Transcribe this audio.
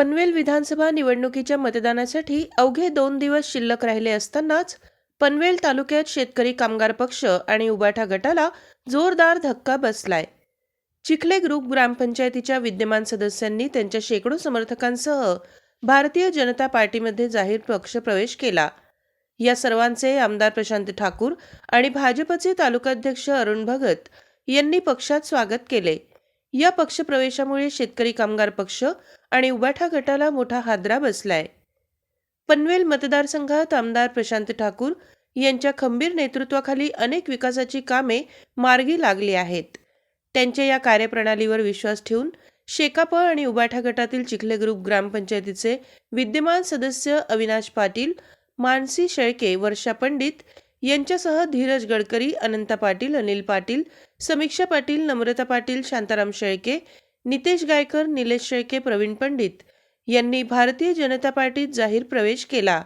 पनवेल विधानसभा निवडणुकीच्या मतदानासाठी अवघे दोन दिवस शिल्लक राहिले असतानाच पनवेल तालुक्यात शेतकरी कामगार पक्ष आणि उबाठा गटाला जोरदार धक्का बसलाय. चिखले ग्रुप ग्रामपंचायतीच्या विद्यमान सदस्यांनी त्यांच्या शेकडो समर्थकांसह भारतीय जनता पार्टीमध्ये जाहीर पक्ष प्रवेश केला. या सर्वांचे आमदार प्रशांत ठाकूर आणि भाजपचे तालुकाध्यक्ष अरुण भगत यांनी पक्षात स्वागत केले. या पक्षप्रवेशामुळे शेतकरी कामगार पक्ष आणि उबाठा गटाला मोठा हादरा बसलाय. पनवेल मतदारसंघात आमदार प्रशांत ठाकूर यांच्या खंबीर नेतृत्वाखाली अनेक विकासाची कामे मार्गी लागली आहेत. त्यांच्या या कार्यप्रणालीवर विश्वास ठेवून शेकाप आणि उबाठा गटातील चिखले ग्रुप ग्रामपंचायतीचे विद्यमान सदस्य अविनाश पाटील मानसी शेळके वर्षा पंडित यांच्यासह धीरज गडकरी अनंता पाटील अनिल पाटील समीक्षा पाटील नम्रता पाटील शांताराम शेळके नितेश गायकर निलेश शेळके प्रवीण पंडित यांनी भारतीय जनता पार्टीत जाहीर प्रवेश केला.